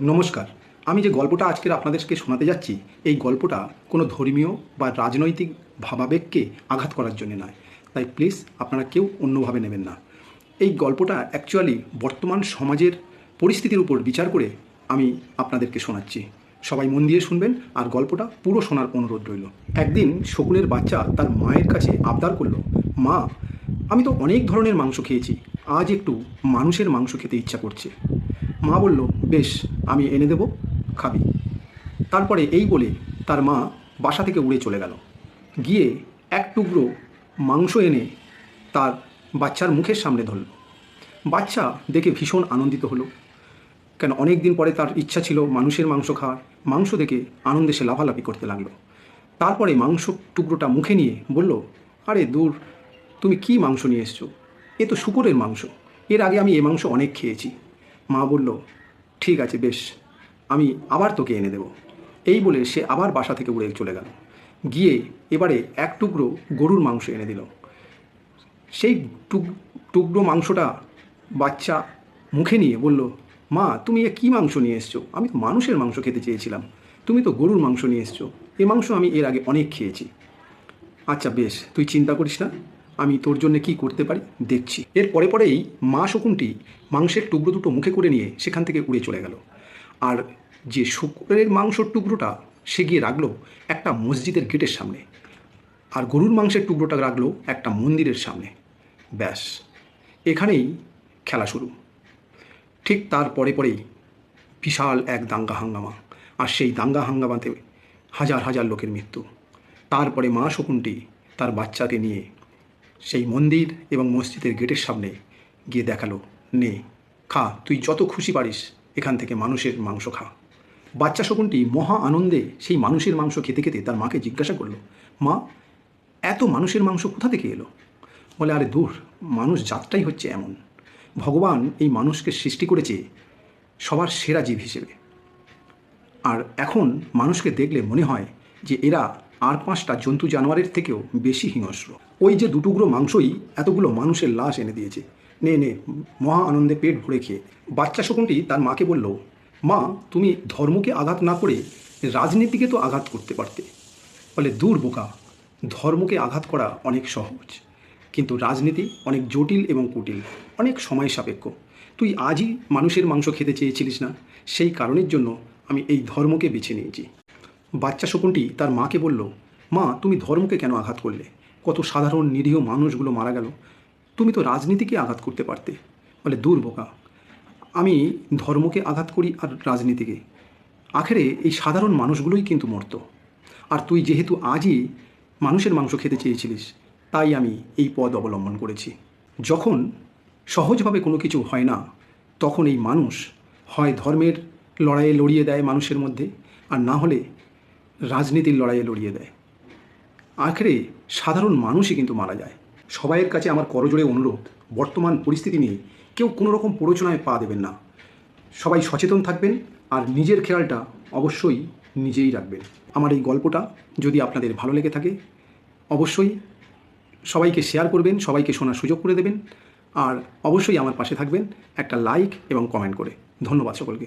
নমস্কার। আমি যে গল্পটা আজকের আপনাদেরকে শোনাতে যাচ্ছি, এই গল্পটা কোনো ধর্মীয় বা রাজনৈতিক ভাবাবেগকে আঘাত করার জন্য নয়। তাই প্লিজ আপনারা কেউ অন্যভাবে নেবেন না। এই গল্পটা অ্যাকচুয়ালি বর্তমান সমাজের পরিস্থিতির উপর বিচার করে আমি আপনাদেরকে শোনাচ্ছি। সবাই মন দিয়ে শুনবেন আর গল্পটা পুরো শোনার অনুরোধ রইল। একদিন শকুনের বাচ্চা তার মায়ের কাছে আবদার করল, মা, আমি তো অনেক ধরনের মাংস খেয়েছি, আজ একটু মানুষের মাংস খেতে ইচ্ছা করছে। মা বলল, বেশ, আমি এনে দেব, খাবি। তারপরে এই বলে তার মা বাসা থেকে উড়ে চলে গেল। গিয়ে এক টুকরো মাংস এনে তার বাচ্চার মুখের সামনে ধরল। বাচ্চা দেখে ভীষণ আনন্দিত হলো। কেন অনেক দিন পরে তার ইচ্ছা ছিল মানুষের মাংস খাওয়ার। মাংস দেখে আনন্দে সে লাফালাফি করতে লাগল। তারপরে মাংস টুকরোটা মুখে নিয়ে বলল, আরে দূর, তুমি কি মাংস নিয়ে এসছো? এ তো শুকুরের মাংস। এর আগে আমি এ মাংস অনেক খেয়েছি। মা বলল, ঠিক আছে, বেশ, আমি আবার তোকে এনে দেব। এই বলে সে আবার বাসা থেকে উড়ে চলে গেল। গিয়ে এবারে এক টুকরো গরুর মাংস এনে দিল। সেই টুক, টুকরো মাংসটা বাচ্চা মুখে নিয়ে বলল, মা, তুমি এ কী মাংস নিয়ে এসছো? আমি তো মানুষের মাংস খেতে চেয়েছিলাম। তুমি তো গরুর মাংস নিয়ে এসছো। এ মাংস আমি এর আগে অনেক খেয়েছি। আচ্ছা বেশ, তুই চিন্তা করিস না। আমি তোর জন্য কি করতে পারি? দেখছি। এর পরে পরেই মা শকুনটি মাংসের টুকরো দুটো মুখে করে নিয়ে সেখান থেকে উড়ে চলে গেল। আর যে শুকুরের মাংসর টুকরোটা সে গিয়ে রাখল একটা মসজিদের গেটের সামনে। আর গরুর মাংসের টুকরোটা রাখল একটা মন্দিরের সামনে। ব্যাস, এখানেই খেলা শুরু। ঠিক তার পরে পরেই বিশাল এক দাঙ্গা হাঙ্গামা, আর সেই দাঙ্গা হাঙ্গামাতে হাজার হাজার লোকের মৃত্যু। তারপরে মা শকুনটি তার বাচ্চাকে নিয়ে সেই মন্দির এবং মসজিদের গেটের সামনে গিয়ে দেখাল, নে, খা, তুই যত খুশি পারিস, এখান থেকে মানুষের মাংস খা। বাচ্চা শকুনটি মহা আনন্দে সেই মানুষের মাংস খেতে খেতে তার মাকে জিজ্ঞাসা করল, মা, এত মানুষের মাংস কোথা থেকে এলো? বলে, আরে দূর, মানুষ জাতটাই হচ্ছে এমন। ভগবান এই মানুষকে সৃষ্টি করেছে সবার সেরা জীব হিসেবে। আর এখন মানুষকে দেখলে মনে হয় যে এরা আর পাঁচটা জন্তু জানোয়ারের থেকেও বেশি হিংস্র। ওই যে দুটুকরো মাংসই এতগুলো মানুষের লাশ এনে দিয়েছে। নে নে, মহা আনন্দে পেট ভরে খেয়ে। বাচ্চা শকুনটি তার মাকে বলল, মা, তুমি ধর্মকে আঘাত না করে রাজনীতিকে তো আঘাত করতে পারতে। বলে, দূর বোকা, ধর্মকে আঘাত করা অনেক সহজ। কিন্তু রাজনীতি অনেক জটিল এবং কুটিল অনেক সময় সাপেক্ষ। তুই আজই মানুষের মাংস খেতে চেয়েছিলিস না। সেই কারণের জন্য আমি এই ধর্মকে বেছে নিয়েছি। বাচ্চা শকুনটি তার মাকে বলল, মা, তুমি ধর্মকে কেন আঘাত করলে? কত সাধারণ নিরীহ মানুষগুলো মারা গেল। তুমি তো রাজনীতিকে আঘাত করতে পারতে। বলে, দূর বোকা। আমি ধর্মকে আঘাত করি আর রাজনীতিকে। আখেরে এই সাধারণ মানুষগুলোই কিন্তু মরত। আর তুই যেহেতু আজই মানুষের মাংস খেতে চেয়েছিলিস, তাই আমি এই পদ অবলম্বন করেছি। যখন সহজভাবে কোনো কিছু হয় না, তখন এই মানুষ হয় ধর্মের লড়াইয়ে লড়িয়ে দেয় মানুষের মধ্যে। আর না হলে রাজনীতির লড়াইয়ে লড়িয়ে দেয়। আখেরে সাধারণ মানুষই কিন্তু মারা যায়। সবাইয়ের কাছে আমার করজোড়ে অনুরোধ, বর্তমান পরিস্থিতি নিয়ে কেউ কোনো রকম প্ররোচনায় পা দেবেন না। সবাই সচেতন থাকবেন আর নিজের খেয়ালটা অবশ্যই নিজেই রাখবেন। আমার এই গল্পটা যদি আপনাদের ভালো লেগে থাকে, অবশ্যই সবাইকে শেয়ার করবেন, সবাইকে শোনার সুযোগ করে দেবেন। আর অবশ্যই আমার পাশে থাকবেন একটা লাইক এবং কমেন্ট করে। ধন্যবাদ সকলকে।